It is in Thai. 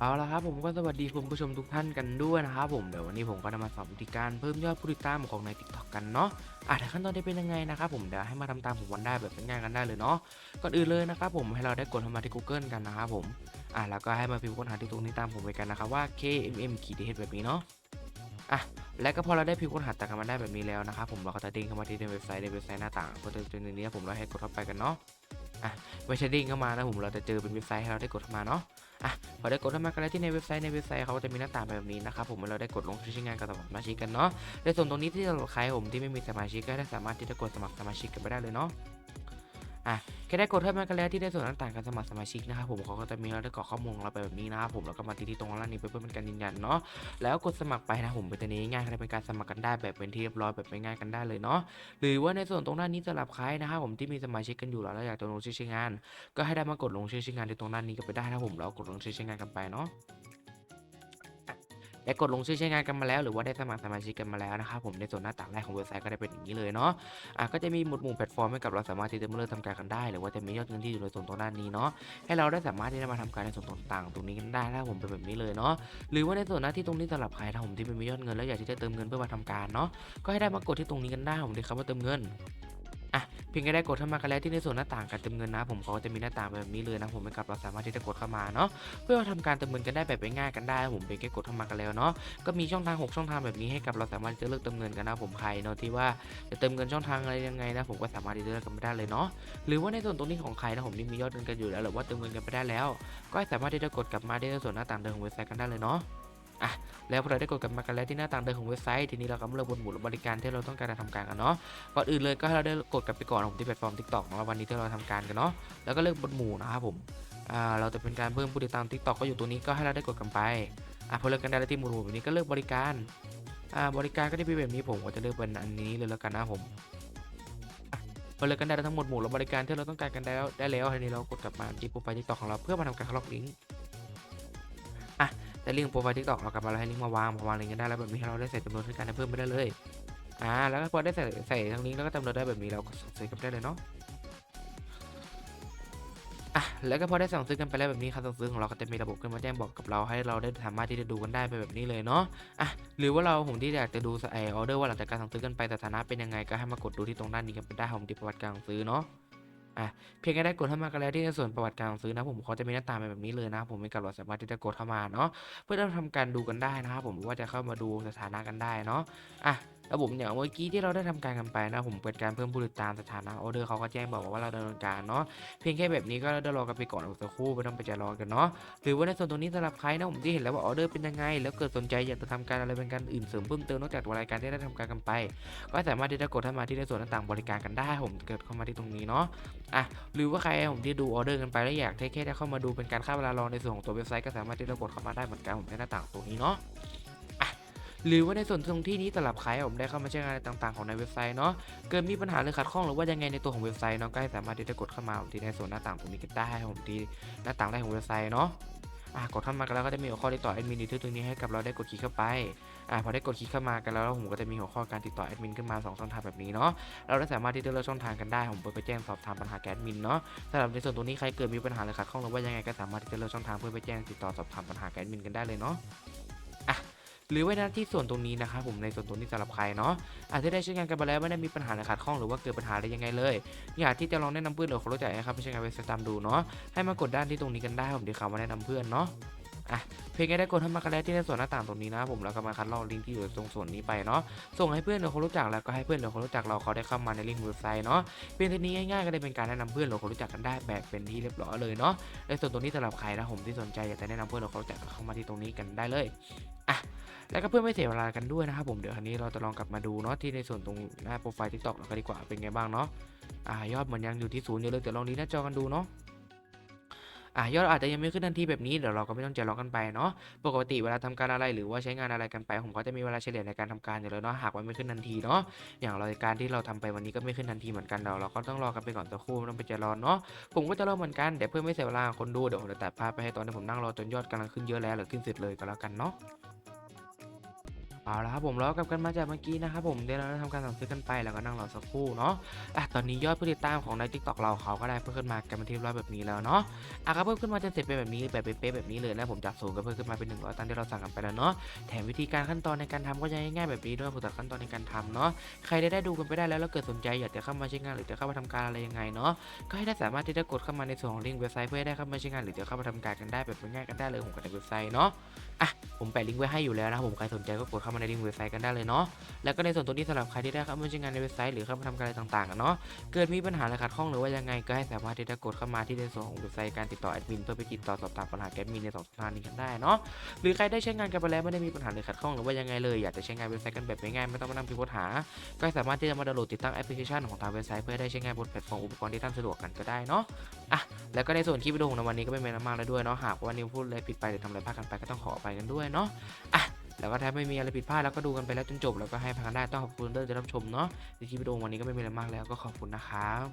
เอาละครับผมก็สวัสดีคุณผู้ชมทุกท่านกันด้วยนะครับผมเดี๋ยววันนี้ผมก็จะมาสอนวิธีการเพิ่มยอดผู้ติดตามของใน TikTok กันเนาะอะแต่ขั้นตอนนี้เป็นยังไงนะครับผมเดี๋ยวให้มาทำตามผมวันได้แบบง่ายๆกันได้เลยเนาะก่อนอื่นเลยนะครับผมให้เราได้กดเข้ามาที่ Google กันนะครับผมอะแล้วก็ให้มาพิมพ์ค้นหาที่ตรงนี้ตามผมไปกันนะครับว่า KMM ขีดเดแบบนี้เนาะอะและก็พอเราได้พิมพ์ค้นหาตามกันมาได้แบบนี้แล้วนะครับผมเราก็จะดิ้งเข้ามาที่ในเว็บไซต์ในเว็บไซต์หน้าต่างก็จะเจอในนี้ผมเราให้กดเข้าไปกันเนาะ อะไม่ใช่ดิ้งเข้ามานะผมเราจะเจอเป็นเว็บไซต์ให้เราได้กดเข้ามาเนาะอะพอได้กดเข้ามากันแล้วที่ในเว็บไซต์ในเว็บไซต์เขาจะมีหน้าต่างแบบนี้นะครับผมเมื่อเราได้กดลงชื่อใช้งานกับสมัครสมาชิกกันเนาะในส่วนตรงนี้ที่เราใครผมที่ไม่มีสมาชิกก็ได้สามารถที่จะกดสมัครสมาชิกกันไปได้เลยเนาะ อะแค่ได้กดเข้ามากันแล้วที่ได้ส่วนต่างๆการสมัครสมาชิกนะครับผมเขาก็จะมีเราได้กรอกข้อมูลเราไปแบบนี้นะครับผมแล้วก็มาที่ที่ตรงล่างนี้เพื่อเป็นการยืนยันเนาะแล้วกดสมัครไปนะผมเป็นตัวนี้ง่ายๆเป็นการสมัครกันได้แบบเป็นที่เรียบร้อยแบบง่ายกันได้เลยเนาะหรือว่าในส่วนตรงด้านนี้สำหรับใครนะครับผมที่มีสมาชิกกันอยู่แล้วอยากจะลงชื่อใช้งาน ก็ให้ได้มากดลงชื่อใช้งานที่ตรงด้านนี้ก็ไปได้นะผมแล้วกดลงชื่อใช้งานกันไปเนาะ ได้กดลงชื่อใช้งานกันมาแล้ว หรือว่าได้สมัครสมาชิกกันมาแล้วนะครับผมในส่วนหน้าต่างแรกของเว็บไซต์ก็ได้เป็นอย่างนี้เลยเนาะอะก็จะมีหมวดหมู่แพลตฟอร์มให้กับเราสามารถที่จะมาเริ่มทำการกันได้ หรือว่าจะมียอดเงินที่อยู่ในส่วนตรงด้านนี้เนาะให้เราได้สามารถที่จะมาทำการในส่วนต่างๆ ตรงนี้กันได้ถ้าผมเป็นแบบนี้เลยเนาะหรือว่าในส่วนหน้าที่ตรงนี้สำหรับใครถ้าผมที่ไม่มียอดเงินแล้วอยากที่จะเติมเงินเพื่อมาทำการเนาะก็ให้ได้มากดที่ตรงนี้กันได้ผมที่คำว่าเติมเงิน พียงแค่ได้กดเข้ามากันแล้วที่ในส่วนหน้าต่างการเติมเงินนะ ผมเขาก็จะมีหน้าต่างแบบนี้เลยนะผมนะครับเราสามารถที่จะกดเข้ามาเนาะเพื่อทำการเติมเงินกันได้แบบง่ายกันได้ผมเพียงแค่กดเข้ามากันแล้วเนาะก็มีช่องทาง 6 ช่องทางแบบนี้ให้กับเราสามารถจะเลือกเติมเงินกันนะผมใครเนาะที่ว่าจะเติมเงินช่องทางอะไรยังไงนะผมก็สามารถที่จะเลือกกันไปได้เลยเนาะหรือว่าในส่วนตรงนี้ของใครนะผมที่มียอดเงินกันอยู่แล้วหรือว่าเติมเงินกันไปได้แล้ว ก็สามารถที่จะกดกลับมาที่ในส่วนหน้าต่างเดิมของเว็บไซต์กันได้เลยเนาะ อะแล้วพอเราได้กดกลับมากันแล้วที่หน้าต่างเดิมของเว็บไซต์ทีนี้เราก็เลือกบนหมุดบริการที่เราต้องการจะทำการกันเนาะก่อนอื่นเลยก็ให้เราได้กดกลับไปก่อนผมที่แพลตฟอร์ม TikTok ของเราวันนี้ที่เราทำการกันเนาะแล้วก็เลือกบนหมู่นะครับผมอ่าเราจะเป็นการเพิ่มผู้ติดตาม TikTok ก็อยู่ตัวนี้ก็ให้เราได้กดกันไปอะพอเลือกกันได้แล้วที่หมู่หมู่แบบนี้ก็เลือกบริการอ่าบริการก็จะเป็นแบบนี้ผมก็จะเลือกเป็นอันนี้เลยแล้วกันนะผมพอเลือกกันได้แล้วทั้งหมดหมู่และบริการที่เราต้องการกันได้แล้วได้แล้วทีนี้เรากดกลับมาที่โปรไฟล์ TikTok ของเราเพื่อมาทำการล็อกลิงก์ อะแต่ลิงก์โปรไฟล์ TikTok เรากลับมาแล้วให้ลิงก์มาวางพอวางลิงก์กันได้แล้วแบบนี้ให้เราได้ใส่จำนวนที่การเพิ่มไปได้เลยอ่าแล้วก็พอได้ใส่ใส่ทั้งลิงก์แล้วก็จำนวนได้แบบนี้เราก็สั่งซื้อกันได้เลยเนาะอะแล้วก็พอได้สั่งซื้อกันไปแล้วแบบนี้ครับสั่งซื้อของเราก็จะมีระบบขึ้นมาแจ้งบอกกับเราให้เราได้สามารถที่จะดูกันได้ไปแบบนี้เลยเนาะอะหรือว่าเราผมที่อยากจะดูไอออเดอร์ว่าหลังจากการสั่งซื้อกันไปสถานะเป็นยังไงก็ให้มากดดูที่ตรงด้านนี้กันไปได้ผมที่ประวัติการสั่งซื้อเนาะ อะเพียงแค่ได้กดเข้ามากันแล้วที่ในส่วนประวัติการซื้อนะผมเขาจะมีหน้าตาเป็นแบบนี้เลยนะผมมีกับเราสามารถที่จะกดเข้ามาเนาะเพื่อเราทำการดูกันได้นะครับผมว่าจะเข้ามาดูสถานะกันได้เนาะอะ แล้วผมอย่างเมื่อกี้ที่เราได้ทำการกันไปนะผมเป็นการเพิ่มผู้ติดตามสถานะออเดอร์เขาก็แจ้งบอกว่าเราดำเนินการเนาะเพียงแค่แบบนี้ก็ได้รอกันไปก่อนสักครู่ไม่ต้องไปใจรอกันเนาะหรือว่าในส่วนตรงนี้สำหรับใครนะผมที่เห็นแล้วว่าออเดอร์เป็นยังไง แล้วเกิดสนใจอยากจะทำการอะไรเป็นการอื่นเสริมเพิ่มเติมนอกจากรายการที่ได้ทำการกันไป ก็สามารถที่จะกดเข้ามาที่ในส่วนต่างๆบริการกันได้ผมเกิดเข้ามาที่ตรงนี้เนาะอะหรือว่าใครผมที่ดูออเดอร์กันไปแล้วอยากแค่ได้เข้ามาดูเป็นการค่าเวลารอในส่วนของตัวเว็บไซต์ก็สามารถที่จะกดเข้ามาได้เหมือนกันผมในหน้าต่างตรงนี้เนาะ หรือว่าในส่วนตรงที่นี้สำหรับใครผมได้เข้ามาใช้งานอะไรต่างๆของในเว็บไซต์เนาะเกิดมีปัญหาหรือขัดข้องหรือว่ายังไงในตัวของเว็บไซต์เนาะก็ให้สามารถที่จะกดเข้ามาที่ในส่วนหน้าต่างตรงนี้กันได้ผมที่หน้าต่างแรกของเว็บไซต์เนาะอะกดเข้ามากันแล้วก็จะมีหัวข้อติดต่อแอดมินที่ตรงนี้ให้กับเราได้กดคลิกเข้าไปอะพอได้กดคลิกเข้ามากันแล้วผมก็จะมีหัวข้อการติดต่อแอดมินขึ้นมาสองช่องทางแบบนี้เนาะเราได้สามารถที่จะเลือกช่องทางกันได้ผมเปิดไปแจ้งสอบถามปัญหาแอดมินเนาะสำหรับในส่วนตรงนี้ใครเกิดมีปัญหาหรือขัดข้องหรือว่ายังไงก็สามารถที่จะเลือกช่องทางเพื่อไปแจ้งติดต่อสอบถามปัญหาแอดมินกันได้เลยเนาะ หรือไว้หน้าที่ส่วนตรงนี้นะครับผมในส่วนตรงนี้สำหรับใครเนาะอาจจะได้ใช้งานกันไปแล้วไม่ได้มีปัญหาขัดข้องหรือว่าเกิดปัญหาอะไรยังไงเลย อยากที่จะลองแนะนำเพื่อนหรือคนรู้จักนะครับไปใช้งานไปตามดูเนาะให้มากดด้านที่ตรงนี้กันได้ผมเดี๋ยวคำว่าแนะนำเพื่อนเนาะอะเพียงแค่ได้กดเข้ามากันแล้วที่ในส่วนหน้าต่างตรงนี้นะผมแล้วก็มาคัดลอกลิงก์ที่อยู่ตรงส่วนนี้ไปเนาะส่งให้เพื่อนหรือคนรู้จักแล้วก็ให้เพื่อนหรือคนรู้จักเราเขาได้เข้ามาในลิงก์เว็บไซต์เนาะเพียงเท่านี้ง่ายๆก็ได้เป็นการแนะนำเพื่อนหรือคนรู้จักกันได้แบบเป็นที่เรียบร้อยเลยเนาะในส่วนตรงนี้สำหรับใครนะผมที่สนใจอยากจะแนะนำเพื่อนหรือคนรู้จักเข้ามาที่ตรงนี้กันได้เลยอะ แล้วก็เพื่อไม่เสียเวลากันด้วยนะครับผมเดี๋ยวครั้นี้เราจะลองกลับมาดูเนาะที่ในส่วนตรงหน้าโปรไฟล์ทิกตอกเราก็ดีกว่าเป็นไงบ้างเนาะอ่ายอดมันยังอยู่ที่ศูนย์อยู่เลยเดี๋ยวลองดีหน้าจอกันดูเนาะอ่ายอดอาจจะยังไม่ขึ้นทันทีแบบนี้เดี๋ยวเราก็ไม่ต้องใจร้อนกันไปเนาะปกติเวลาทำการอะไรหรือว่าใช้งานอะไรกันไป ผมก็จะมีเวลาเฉลี่ยในการทำการอยู่แล้วเนาะหากว่าไม่ขึ้นทันทีเนาะอย่างรายการที่เราทำไปวันนี้ก็ไม่ขึ้นทันทีเหมือนกันเดี๋ยวเราก็ต้องรอกันไปก่อนสักครู่ไม่ต้องไปใจร้อนเนาะผมก็จะรอเหมือนกันแต่เพื่อไม่เสียเวลาคนดูเดี๋ยวผมจะตัดภาพไปให้ตอนที่ผมนั่งรอจนยอดกำลังขึ้นเยอะแล้วหรือขึ้นเสร็จเลยก็แล้วกันเนาะ เอาละครับผมแล้วกลับกันมาจากเมื่อกี้นะครับผมเดี๋ยวเราได้ทำการสั่งซื้อกันไปแล้วก็นั่งรอสักครู่เนาะอะตอนนี้ยอดผู้ติดตามของในทิกตอกเราเขาก็ได้เพิ่มขึ้นมากันเป็นที่เรียบร้อยแบบนี้แล้วเนาะอะครับเพิ่มขึ้นมาจนเสร็จเป็นแบบนี้แบบเป๊ะแบบนี้เลยแล้วผมจากศูนย์ก็เพิ่มขึ้นมาเป็น100ตามที่เราสั่งกันไปแล้วเนาะแถมวิธีการขั้นตอนในการทำก็จะง่ายๆแบบนี้ด้วยผมตัดขั้นตอนในการทำเนาะใครได้ได้ดูกันไปได้แล้วแล้วเกิดสนใจอยากจะเข้ามาใช้งานหรือจะเข้ามาทำการอะไรยังไงเนาะก็ให้ได้สามารถที่จะกดเข้ามาในส่วนของลิงก์เว็บไซต์เพื่อให้ได้เข้ามาใช้งานหรือจะเข้ามาทำการกันได้แบบง่ายๆกันได้เลยผมกับในเว็บไซต์เนาะอะผมแปะลิงก์ไว้ให้อยู่แล้วนะผมใครสนใจก็กดเข้ามาในลิงก์เว็บไซต์กันได้เลยเนาะแล้วก็ในส่วนตัวนี้สำหรับใครที่ได้เข้ามาใช้งานในเว็บไซต์หรือเข้ามาทำการอะไรต่างๆอะเนาะเกิดมีปัญหาอะไรขัดข้องหรือว่ายังไงก็ให้สามารถที่จะกดเข้ามาที่ในส่วนของเว็บไซต์การติดต่อแอดมินเพื่อไปติดต่อสอบถามปัญหาแอดมินในสองช่องทางนี้กันได้เนาะหรือใครได้ใช้งานกันไปแล้วไม่ได้มีปัญหาหรือขัดข้องหรือว่ายังไงเลยอยากจะใช้งานเว็บไซต์กันแบบง่ายๆไม่ต้องมานั่งพิมพ์ค้นหา ก็สามารถที่จะมาดาวน์โหลดติดตั้งแอปพลิเคชันของทางเว็บไซต์เพื่อได้ใช้งานบนแพลตฟอร์มอุปกรณ์ที่ท่านสะดวกกันก็ได้เนาะอะแล้วก็ในส่วนคลิปวิดีโอของวันนี้ก็ไม่เป็นอะไรมากแล้วด้วยเนาะหากว่านิวพูดอะไรผิดไปหรือทำอะไรพลาดกันไปก็ต้องขออภัยกันด้วยเนาะอะ แล้วก็ถ้าไม่มีอะไรผิดพลาดแล้วก็ดูกันไปแล้วจนจบแล้วก็ให้พังกันได้ต้องขอบคุณเด้อที่รับชมเนาะในคลิปวิดีโอวันนี้ก็ไม่มีอะไรมากแล้วก็ขอบคุณนะครับ